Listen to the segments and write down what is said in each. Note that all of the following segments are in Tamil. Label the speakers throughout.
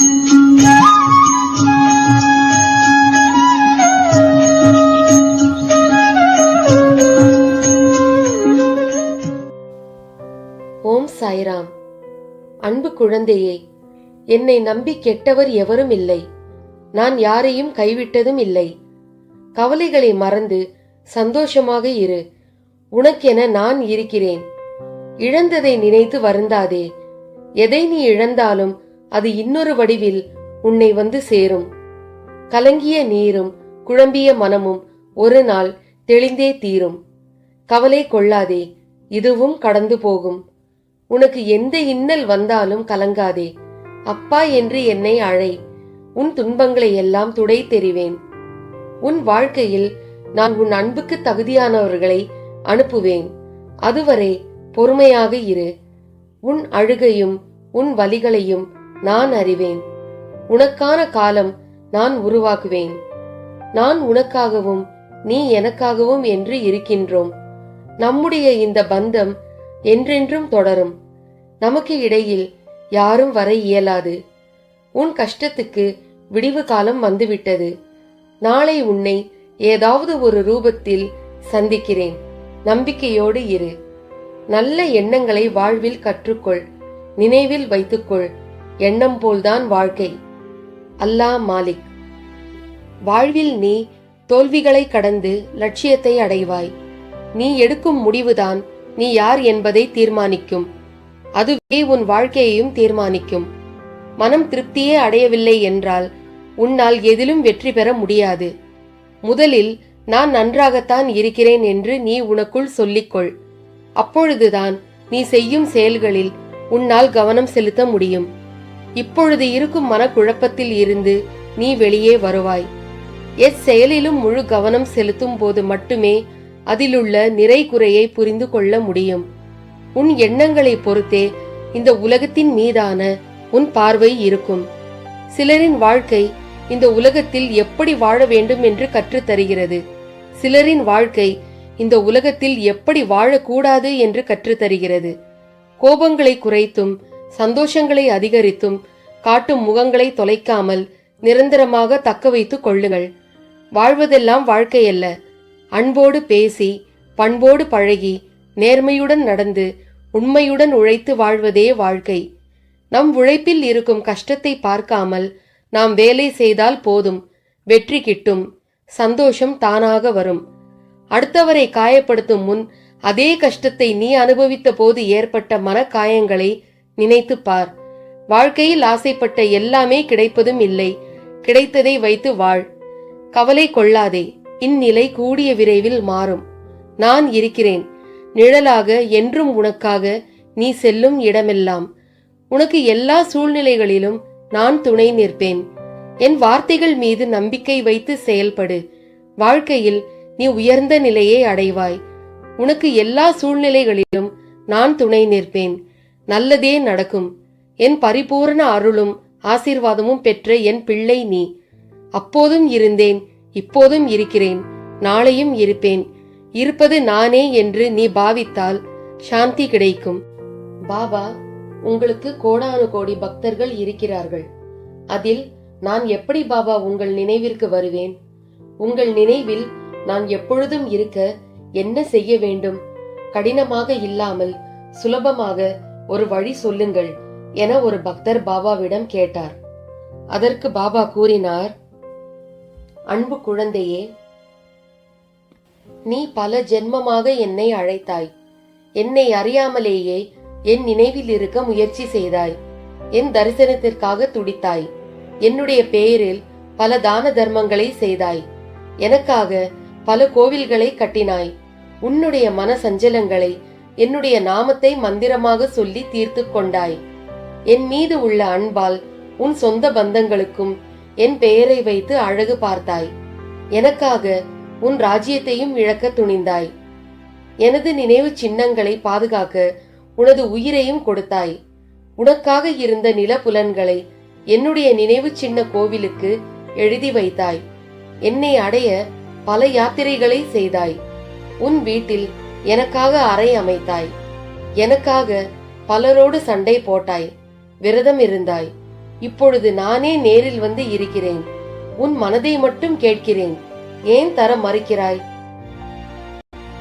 Speaker 1: ஓம் சாய்ராம். அன்பு குழந்தையே என்னை நம்பி கெட்டவர் எவரும் இல்லை. நான் யாரையும் கைவிட்டதும் இல்லை. கவலைகளை மறந்து சந்தோஷமாக இரு. உனக்கென நான் இருக்கிறேன். இழந்ததை நினைத்து வருந்தாதே. எதை நீ இழந்தாலும் அது இன்னொரு வடிவில் உன்னை வந்து சேரும். கலங்கிய நீரும் குழம்பிய மனமும் ஒரு நாள் தெளிந்தே தீரும். கவலை கொள்ளாதே இதுவும் கடந்து போகும். உனக்கு எந்த இன்னல் வந்தாலும் கலங்காதே. அப்பா என்று என்னை அழை உன் துன்பங்களை எல்லாம் துடை தெரிவேன். உன் வாழ்க்கையில் நான் உன் அன்புக்கு தகுதியானவர்களை அனுப்புவேன். அதுவரை பொறுமையாக இரு. உன் அழுகையும் உன் வலிகளையும் நான் அறிவேன். உனக்கான காலம் நான் உருவாக்குவேன். நான் உனக்காகவும் நீ எனக்காகவும் என்று இருக்கின்றோம். நம்முடைய இந்த பந்தம் என்றென்றும் தொடரும். நமக்கு இடையில் யாரும் வர இயலாது. உன் கஷ்டத்துக்கு விடிவு காலம் வந்துவிட்டது. நாளை உன்னை ஏதாவது ஒரு ரூபத்தில் சந்திக்கிறேன். நம்பிக்கையோடு இரு. நல்ல எண்ணங்களை வாழ்வில் கற்றுக்கொள். நினைவில் வைத்துக்கொள். எண்ணம் போல்தான் வாழ்க்கை. அல்லாஹ் மாலிக். வாழ்வில் நீ தோல்விகளை கடந்து லட்சியத்தை அடைவாய். நீ எடுக்கும் முடிவுதான் நீ யார் என்பதை தீர்மானிக்கும். அதுவே உன் வாழ்க்கையையும் தீர்மானிக்கும். மனம் திருப்தியே அடையவில்லை என்றால் உன்னால் எதிலும் வெற்றி பெற முடியாது. முதலில் நான் நன்றாகத்தான் இருக்கிறேன் என்று நீ உனக்குள் சொல்லிக்கொள். அப்பொழுதுதான் நீ செய்யும் செயல்களில் உன்னால் கவனம் செலுத்த முடியும். இப்பொழுது இருக்கும் மனக்குழப்பத்தில் இருந்து நீ வெளியே வருவாய். எச் செயலிலும் முழு கவனம் செலுத்தும் போது மட்டுமே அதிலுள்ள நிறை குறையை புரிந்து கொள்ள முடியும். உன் எண்ணங்களை பொறுத்தே இந்த உலகத்தின் மீதான உன் பார்வை இருக்கும். சிலரின் வாழ்க்கை இந்த உலகத்தில் எப்படி வாழ வேண்டும் என்று கற்றுத்தருகிறது சிலரின் வாழ்க்கை இந்த உலகத்தில் எப்படி வாழக்கூடாது என்று கற்றுத் தருகிறது. கோபங்களை குறைத்தும் சந்தோஷங்களை அதிகரித்தும் காட்டும் முகங்களை தொலைக்காமல் நிரந்தரமாக தக்க வைத்துக் கொள்ளுங்கள். வாழ்வதெல்லாம் வாழ்க்கையல்ல. அன்போடு பேசி பண்போடு பழகி நேர்மையுடன் நடந்து உண்மையுடன் உழைத்து வாழ்வதே வாழ்க்கை. நம் உழைப்பில் இருக்கும் கஷ்டத்தை பார்க்காமல் நாம் வேலை செய்தால் போதும் வெற்றி கிட்டும் சந்தோஷம் தானாக வரும். அடுத்தவரை காயப்படுத்தும் முன் அதே கஷ்டத்தை நீ அனுபவித்த போது ஏற்பட்ட மனக்காயங்களை நினைத்துப் பார் வாழ்க்கையில் ஆசைப்பட்ட எல்லாமே கிடைப்பதும் இல்லை. கிடைத்ததை வைத்து வாழ். கவலை கொள்ளாதே. இந்நிலை கூடிய விரைவில் மாறும். நான் இருக்கிறேன். நிழலாக என்றும் உனக்காக நீ செல்லும் இடமெல்லாம். உனக்கு எல்லா சூழ்நிலைகளிலும் நான் துணை நிற்பேன். என் வார்த்தைகள் மீது நம்பிக்கை வைத்து செயல்படு. வாழ்க்கையில் நீ உயர்ந்த நிலையை அடைவாய். உனக்கு எல்லா சூழ்நிலைகளிலும் நான் துணை நிற்பேன். நல்லதே நடக்கும். என் பரிபூரண அருளும் ஆசீர்வாதமும் பெற்ற என் பிள்ளை நீ. அப்போதும் இருந்தேன் இப்போதும் இருக்கிறேன் நாளையும் இருப்பேன். இருப்பது நானே என்று நீ பாவித்தால் சாந்தி கிடைக்கும். பாபா உங்களுக்கு கோடானு கோடி பக்தர்கள் இருக்கிறார்கள். அதில் நான் எப்படி பாபா உங்கள் நினைவிற்கு வருவேன்? உங்கள் நினைவில் நான் எப்பொழுதும் இருக்க என்ன செய்ய வேண்டும்? கடினமாக இல்லாமல் சுலபமாக ஒரு வழி சொல்லுங்கள் என ஒரு பக்தர் பாபாவிடம் கேட்டார். அதற்கு பாபா கூறினார் அன்பு குழந்தையே நீ பல ஜென்மமாக என்னை அழைத்தாய். என்னை அறியாமலேயே என் நினைவில் இருக்க முயற்சி செய்தாய். என் தரிசனத்திற்காக துடித்தாய். என்னுடைய பெயரில் பல தான தர்மங்களை செய்தாய். எனக்காக பல கோவில்களை கட்டினாய். உன்னுடைய மன சஞ்சலங்களை என்னுடைய நாமத்தை மந்திரமாக சொல்லி தீர்த்து கொண்டாய். என் மீது உள்ள அன்பால் உன் சொந்த பந்தங்களுக்கும் என் பெயரை வைத்து அழகு பார்த்தாய். எனக்காக உன் ராஜ்யத்தையும் இழக்க துணிந்தாய். எனது நினைவு சின்னங்களை பாதுகாக்க உனது உயிரையும் கொடுத்தாய். உனக்காக இருந்த நிலப்புலன்களை என்னுடைய நினைவு சின்ன கோவிலுக்கு எழுதி வைத்தாய். என்னை அடைய பல யாத்திரைகளை செய்தாய். உன் வீட்டில் எனக்காக அறை அமைத்தாய். எனக்காக பலரோடு சண்டை போட்டாய். விரதம் இருந்தாய். இப்பொழுது நானே நேரில் வந்து இருக்கிறேன். உன் மனதை மட்டும் கேட்கிறேன். ஏன் தர மறுக்கிறாய்?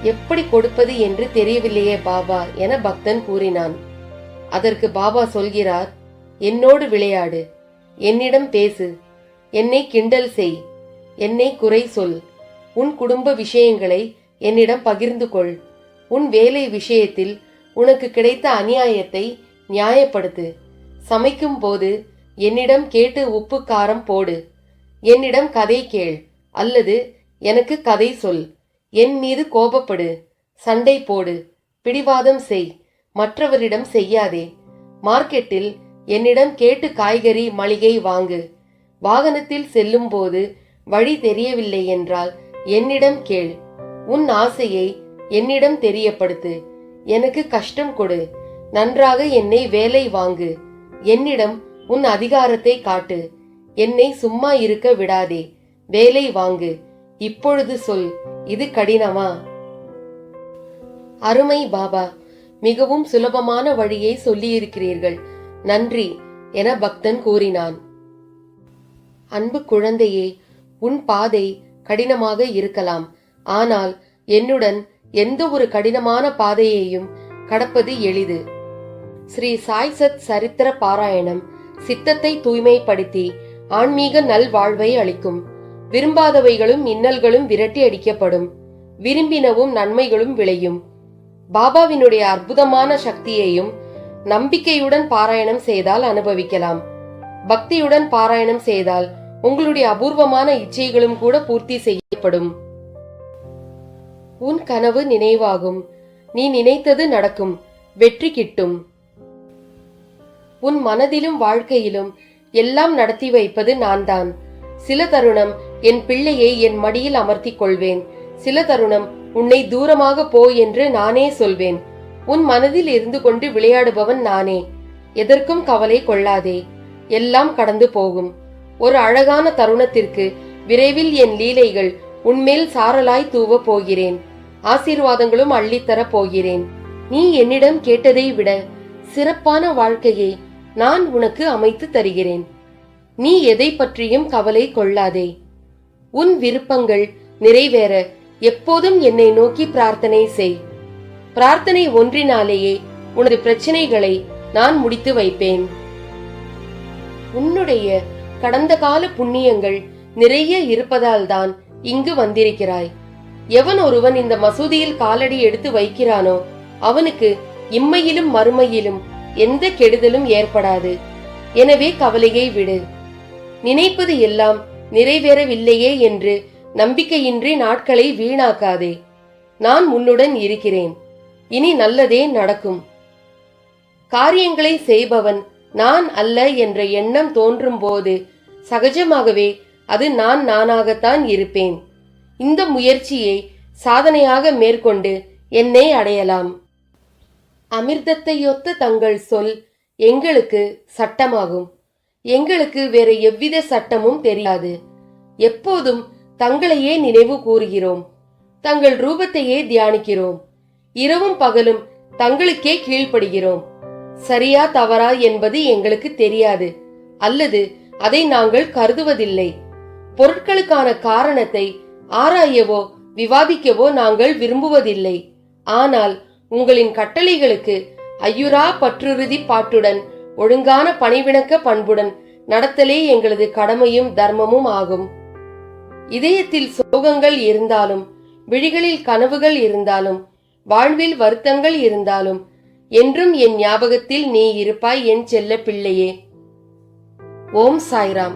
Speaker 1: எப்படி கொடுப்பது என்று தெரியவில்லையே பாபா என பக்தன் கூறினான். அதற்கு பாபா சொல்கிறார் என்னோடு விளையாடு. என்னிடம் பேசு. என்னை கிண்டல் செய். என்னை குறை சொல். உன் குடும்ப விஷயங்களை என்னிடம் பகிர்ந்து கொள். உன் வேலை விஷயத்தில் உனக்கு கிடைத்த அநியாயத்தை நியாயப்படுத்து. சமைக்கும் போது என்னிடம் கேட்டு உப்பு காரம் போடு. என்னிடம் கதை கேள் அல்லது எனக்கு கதை சொல். என் மீது கோபப்படு. சண்டை போடு. பிடிவாதம் செய். மற்றவரிடம் செய்யாதே. மார்க்கெட்டில் என்னிடம் கேட்டு காய்கறி மளிகை வாங்கு. வாகனத்தில் செல்லும்போது வழி தெரியவில்லை என்றால் என்னிடம் கேள். உன் ஆசையை என்னிடம் தெரியப்படுத்து. எனக்கு கஷ்டம் கொடு. நன்றாக என்னை வேலை வாங்கு. என்னிடம் உன் அதிகாரத்தை காட்டு. என்னை சும்மா இருக்க விடாதே. வேலை வாங்கு. இப்பொழுது சொல். இது கடினமா? அருமை பாபா மிகவும் சுலபமான வழியை சொல்லியிருக்கிறீர்கள். நன்றி என பக்தன் கூறினான். அன்பு குழந்தையே உன் பாதை கடினமாக இருக்கலாம். ஆனால் என்னுடன் எந்த ஒரு கடினமான பாதையையும் கடப்பது எளிது. ஸ்ரீ சாய் சத் சரித்திர பாராயணம் சித்தத்தை தூய்மைப்படுத்தி ஆன்மீக நல்வாழ்வை அளிக்கும். விரும்பாதவைகளும் இன்னல்களும் விரட்டி அடிக்கப்படும். விரும்பினவும் நன்மைகளும் விளையும். பாபாவினுடைய அற்புதமான சக்தியையும் நம்பிக்கையுடன் பாராயணம் செய்தால் அனுபவிக்கலாம். பக்தியுடன் பாராயணம் செய்தால் உங்களுடைய அபூர்வமான இச்சைகளும் கூட பூர்த்தி செய்யப்படும். உன் கனவு நினைவாகும். நீ நினைத்தது நடக்கும். வெற்றி கிட்டும். உன் மனதிலும் வாழ்க்கையிலும் எல்லாம் நடத்தி வைப்பது நான் தான் சில தருணம் என் பிள்ளையை என் மடியில் அமர்த்திக் கொள்வேன் சில தருணம் உன்னை தூரமாக போ என்று நானே சொல்வேன். உன் மனதில் இருந்து கொண்டு விளையாடுபவன் நானே. எதற்கும் கவலை கொள்ளாதே. எல்லாம் கடந்து போகும். ஒரு அழகான தருணத்திற்கு விரைவில் என் லீலைகள் உன்மேல் சாரலாய் தூவ போகிறேன். ஆசீர்வாதங்களும் அள்ளித்தரப் போகிறேன். நீ என்னிடம் கேட்டதை விட சிறப்பான வாழ்க்கையை நான் உனக்கு அமைத்து தருகிறேன். நீ எதை பற்றியும் கவலை கொள்ளாதே. உன் விருப்பங்கள் நிறைவேற. எப்போதும் என்னை நோக்கி பிரார்த்தனை செய். பிரார்த்தனை ஒன்றினாலேயே உனது பிரச்சனைகளை நான் முடித்து வைப்பேன். உன்னுடைய கடந்த கால புண்ணியங்கள் நிறைய இருப்பதால்தான் இங்கு வந்திருக்கிறாய். எவன் ஒருவன் இந்த மசூதியில் காலடி எடுத்து வைக்கிறானோ அவனுக்கு இம்மையிலும் மறுமையிலும் எந்த கெடுதலும் ஏற்படாது. எனவே கவலையை விடு. நினைப்பது எல்லாம் நிறைவேறவில்லையே என்று நம்பிக்கையின்றி நாட்களை வீணாக்காதே. நான் உன்னுடன் இருக்கிறேன். இனி நல்லதே நடக்கும். காரியங்களை செய்பவன் நான் அல்ல என்ற எண்ணம் தோன்றும் போது சகஜமாகவே அது நான் நானாகத்தான் இருப்பேன். இந்த முயற்சியை சாதனையாக மேற்கொண்டு என்னை அடையலாம். அமிர்தத்தையொத்த தங்கள் சொல் எங்களுக்கு சட்டமாகும். எங்களுக்கு வேற எவ்வித சட்டமும் தெரியாது. எப்போதும் தங்களையே நினைவு கூறுகிறோம். தங்கள் ரூபத்தையே தியானிக்கிறோம். இரவும் பகலும் தங்களுக்கே கீழ்ப்படுகிறோம். சரியா தவறா என்பது எங்களுக்கு தெரியாது. அல்லது அதை நாங்கள் கருதுவதில்லை. பொருட்களுக்கான காரணத்தை ஆராயவோ விவாதிக்கவோ நாங்கள் விரும்புவதில்லை. ஆனால் உங்களின் கட்டளைகளுக்கு ஐயுரா பற்றுறுதி பாட்டுடன் ஒழுங்கான பணிவிணக்க பண்புடன் நடத்தலே எங்களது கடமையும் தர்மமும் ஆகும். இதயத்தில் சோகங்கள் இருந்தாலும் விழிகளில் கனவுகள் இருந்தாலும் வாழ்வில் வருத்தங்கள் இருந்தாலும் என்றும் என் ஞாபகத்தில் நீ இருப்பாய் என் செல்ல பிள்ளையே. ஓம் சாய்ராம்.